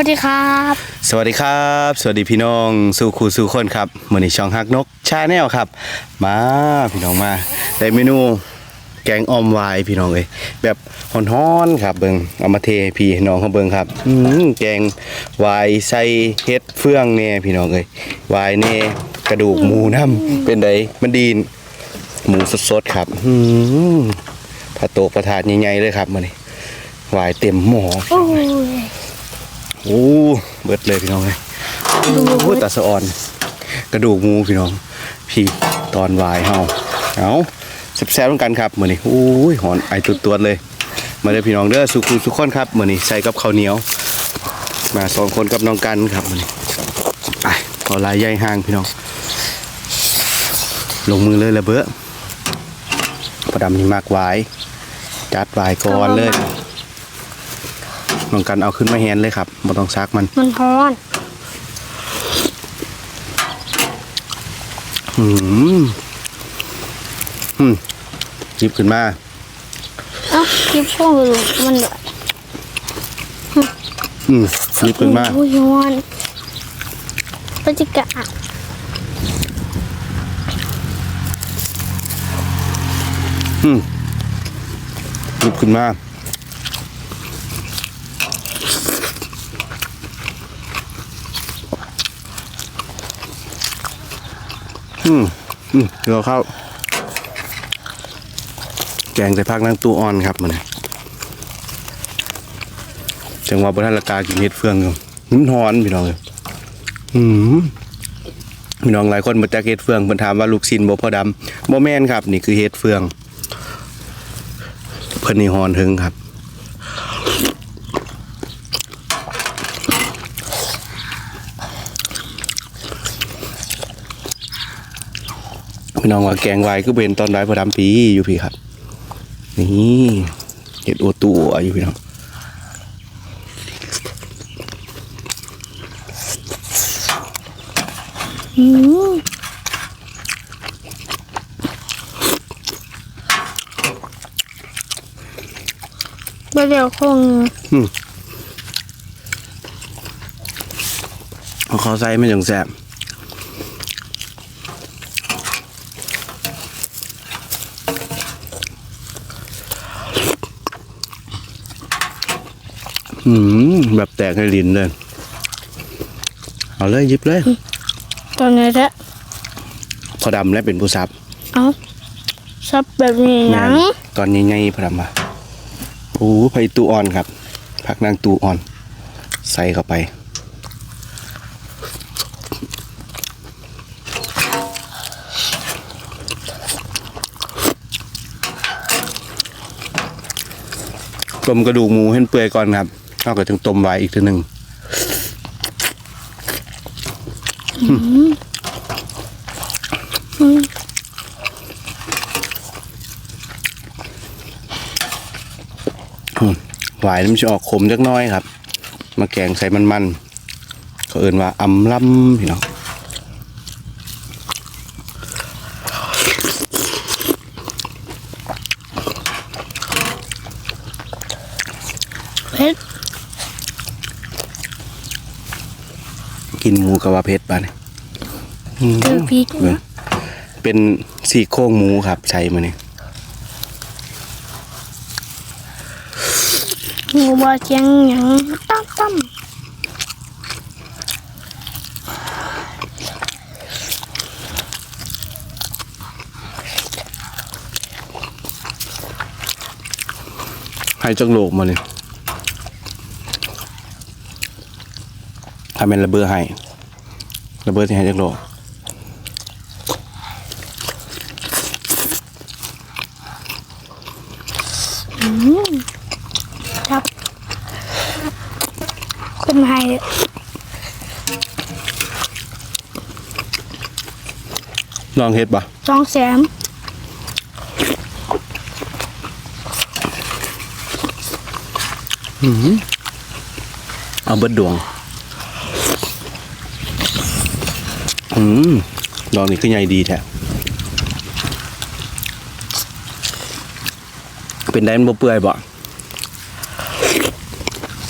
วัสดีครับ สวัสดีครับ สวัสดีพี่น้องสู่ครูสู่คนครับมือนี้ช่องฮักนกชาแนลครับ มาพี่น้องมาได้เมนูแกงออมวายพี่น้องเลยแบบฮ้อนๆครับเบิงเอามาเทให้พี่ให้น้องเขาเบิงครับอืมแกงวายใส่เฮ็ดเฟื่องแน่พี่น้องเลยวายแน่กระดูกหมูน้ำเป็นไดมันดีนหมูสดๆครับอืมผัดโตกประทานใหญ่ๆเลยครับมือนี้วายเต็มหม้อ โอ้ยโอ้เบิดเลยพี่น้องเลยโอ้ตาสะอ่อน กระดูกหมูพี่น้อง พี่ตอนวายเฮาเอาแซ่บๆเหมือนกันครับมื้อนี้โอ้ยหอนไอตัวๆเลย มาเลยพี่น้องเด้อสุขุสุขคนครับมื้อนี้ใส่กับข้าวเหนียว มาสองคนกับน้องกันครับมื้อนี้ไปขอลายใหญ่ห่างพี่น้อง ลงมือเลยละเบ้อประดำนี่มากวายจัดวายก่อนเลย น้องกันเอาขึ้นมาแฮนเลยครับบ่ต้องซักมัน มันร้อนอืมอืมหยิบขึ้นมาเอ้าคลิปพวกมันแบบอืมหยิบขึ้นมาโอ้ยร้อนพฤศจิกาอืมหยิบขึ้นมา อืมอืมเราเข้า แกงใส่ผักนางตูอ่อนครับมันจังหวะบนทันละกากินเห็ดเฟืองอยู่มันหอนพี่น้องเลยอืมพี่น้องหลายคนมาจากเห็ดเฟืองเพิ่นถามว่าลูกชิ้นบ่พอดำบ่แม่นครับ นี่คือเห็ดเฟือง เพิ่นนี่หอนถึงครับ พี่น้องว่าแกงไวายก็เป็นตอนได้พอดำปีอยู่พี่ครับ นี่เห็ดโอตัวอยู่พี่น้องอืมเดี๋ยวคงเอาเขาใส่ไม่จังแซ่บ อืมแบบแตกในลิ้นเลย เอาเลยหยิบเลย ตอนนี้แหละพอดำและเป็นผู้ซับเอ้าซับแบบนี้หนังตอนนี้ไงพอดำมาโอ้ไผ่ตูอ่อนครับ ผักนางตูอ่อน ใส่เข้าไปต้มกระดูกหมูให้มันเปื่อยก่อนครับ เอาก็ถึงต้มไว้อีกทีหนึ่งอืมหวายมันจะออกขมจักน้อยครับ มาแกงใส่มันๆเขาเอื่นว่าอำล่ำพี่น้อง เผ็ด กินห มูกับว่าเพชรบ้าเนี่ยเจอพริกเบิ่งเป็นสี่โครงหมูครับใช้มาเนี่ยหมูบอเจียงหยังตั้มตั้มให้จักโลกมาเนี่ยถ้าเป็นระเบิดให้ ระเบิดที่ให้จักโลกครับเป็นไงลองเฮ็ดปะสองแสนเอาเบิดดวง อืมลองนี่คือใหญ่ดีแท้เป็นได้มันบ่เปื่อยบ่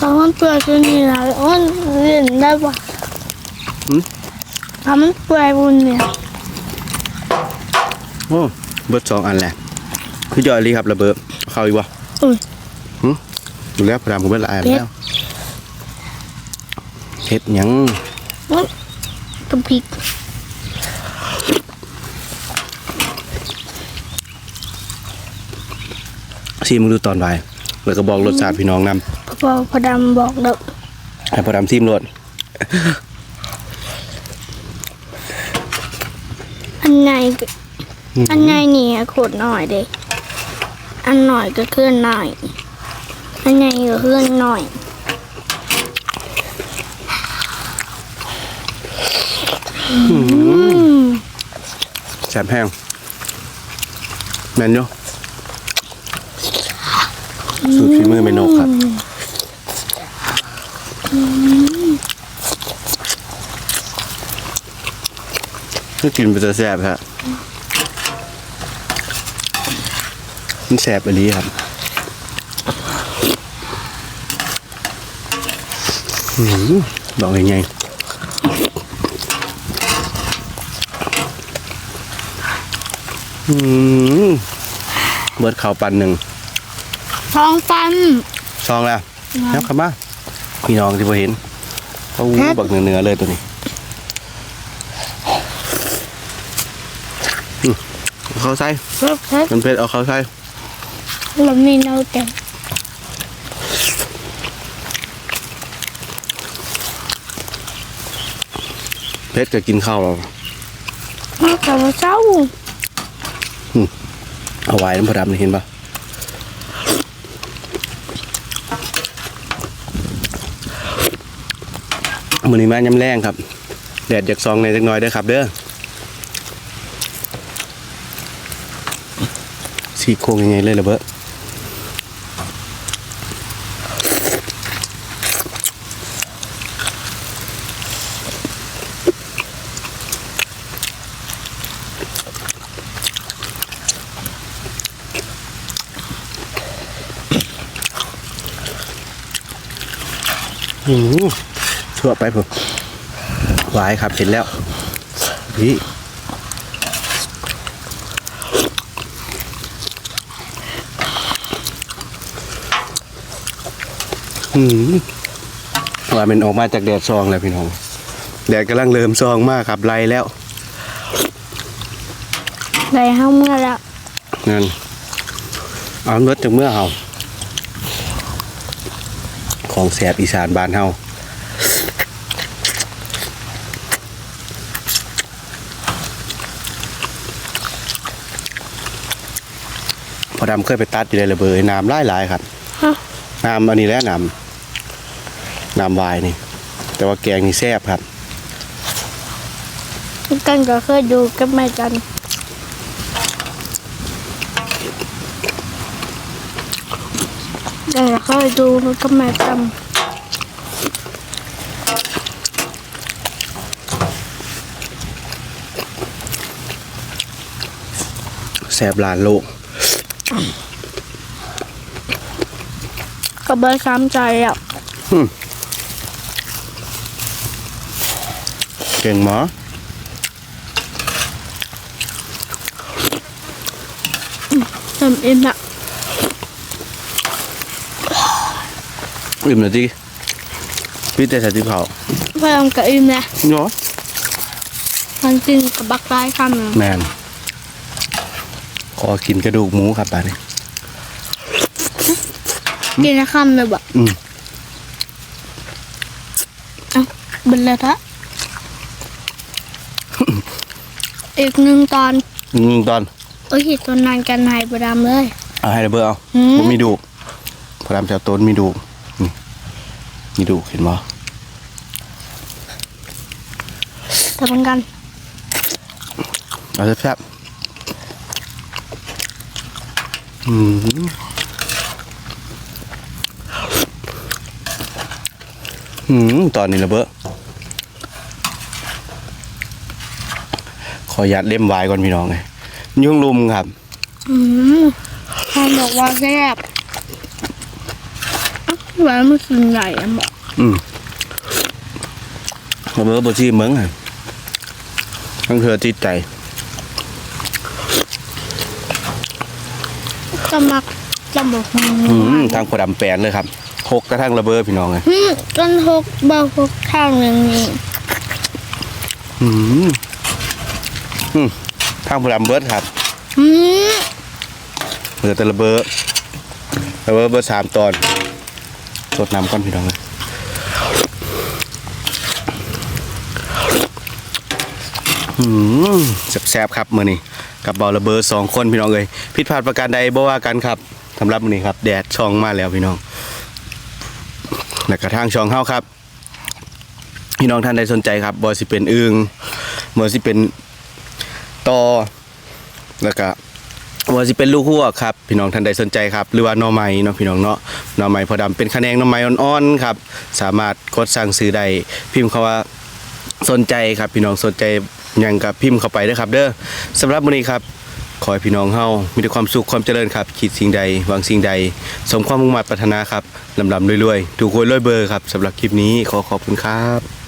ตอนมันเปื่อยจนนี่นะมันเล่นได้ปะหืมทำมันเปื่อยบนเนี่ยโอ้เบิดสองอันแหละคือจอยลีครับระเบิดเข้าอีกวะอุ้ยดูแล้วพยายามผมเบิดหลายอันแล้วเฮ็ดหยังกระพริก ซีมึงดูตอนบ่ายแล้วก็บอกรสชาติพี่น้องนำพอพอดำบอกเด็กให้พอดำซีมรสอันไหนก็อันไหนนี่ขวดหน่อยเด็กอันหน่อยก็เคลื่อนหน่อย อันไหนก็เคลื่อนหน่อยอืมแซ่บแห้งแม่นอยู่ สูตรฝีมือเมนกครับก็กินไปจะแซ่บฮะมันแซ่บอันนี้ครับอืมบอกยังไงอืมเบิดข้าวปันหนึ่ง ท้องฟัน ซองแล้วครับครับมาพี่น้องที่พอเห็นเขาครับบักเนื้อๆเลยตัวนี้อืมเอาเข้าใส่เพิ่มเพิ่มมันเป็ดเอาเข้าใส่เรามีเนาแต่เพชรก็กินข้าวเรามากับว่าเจ้าเอาไว้น้ำพอดำนี่เห็นปะ มือนี้มาย้ำแรงครับ แดดจากซองในจักน้อยเด้อครับ เด้อสีโครงยังไงเลยล่ะเบ้ออืม ชั่วไปผมหวายครับเห็นแล้วนี่อืมว่ามันออกมาจากแดดซองแล้วพี่น้อง แดดกำลังเริ่มซองมากครับไล่แล้วไรห้าเมื่อแล้วนั่นเอาเมื่อจากเมื่อเฮาของแสบอีสานบ้านเฮา ดำเคยไปตัดอยู่ในระเบิดน้ำหลายหลายๆครับฮะ น้ำอันนี้แหล้วน้ำน้ำวายนี่ แต่ว่าแกงนี่แซ่บครับ กันก็เคยดูกับแม่จันกันก็เคยดูกับแม่จันแซ่บหลานโลก ก็เบอร์ซ้ำใจอะเก่งหมอเต็มอิ่มละอิ่มเลยจีพี่แต่ใส่ที่เผาเพิ่มกับอิ่มละเนาะมันกินกับบักได้คำหนึ่งแมน ขอกินกระดูกหมูครับป่านนี้กินละคำเลยแบบอืมอะเบินเลยทะอีกหนึ่งตอนอืมตอนโอ้ยตอนนานกันหายประดำเลยเอาให้ระเบิดเอาหืมผมมีดูกพอดำแถวต้นมีดูกนี่มีดูกเห็นบ่แต่เหมือนกันเอาแซ่บๆ อืมอืมตอนนี้ระเบิดขอยัดเล่มวายก่อนพี่น้องเลยยุ่งลุมครับ อืมพ่อบอกว่าแซ่บหวานมันกินใหญ่อะบอกอืมผมเออบชีเมืองอะทั้งเธอจิตใจ จะ มักจะบอกมึงอืมทางพอดำแปลนเลยครับหกกระทั่งระเบิดพี่น้องไงอืมต้นหกเบาหกทางหนึ่งนี่อืมอืมทางพอดำเบิดครับอืมเหลือแต่ระเบิดระเบิดเบิดสามตอนสดน้ำก้อนพี่น้องเลยอืมแซ่บๆครับมือนี้ กับเบาระเบิดสองคนพี่น้องเลยผิดพลาดประการใดบ่ว่ากันครับสำหรับมือนี้ครับ แดดช่องมาแล้วพี่น้องและกระทั่งช่องเฮาครับ พี่น้องท่านใดสนใจครับบอสิเป็นอึงบอสิเป็นตอแล้วก็ว่าสิเป็นลูกหัวครับพี่น้องท่านใดสนใจครับ หรือว่าหน่อไม้เนาะพี่น้องเนาะหน่อไม้พอดำเป็นคะแนนหน่อไม้อ่อนๆครับ สามารถกดสั่งซื้อได้พิมพ์คาว่าสนใจครับ พี่น้องสนใจ ยังกับพิมพ์เข้าไปด้อครับ เด้อสำหรับวันนี้ครับขอให้พี่น้องเฮามีแต่ความสุขความเจริญครับคิดสิ่งใดหวังสิ่งใด สมความมุ่งมั่นปรารถนาครับลำลำรวยๆถูกหวยรวยเบอร์ครับสำหรับคลิปนี้ขอขอบคุณครับ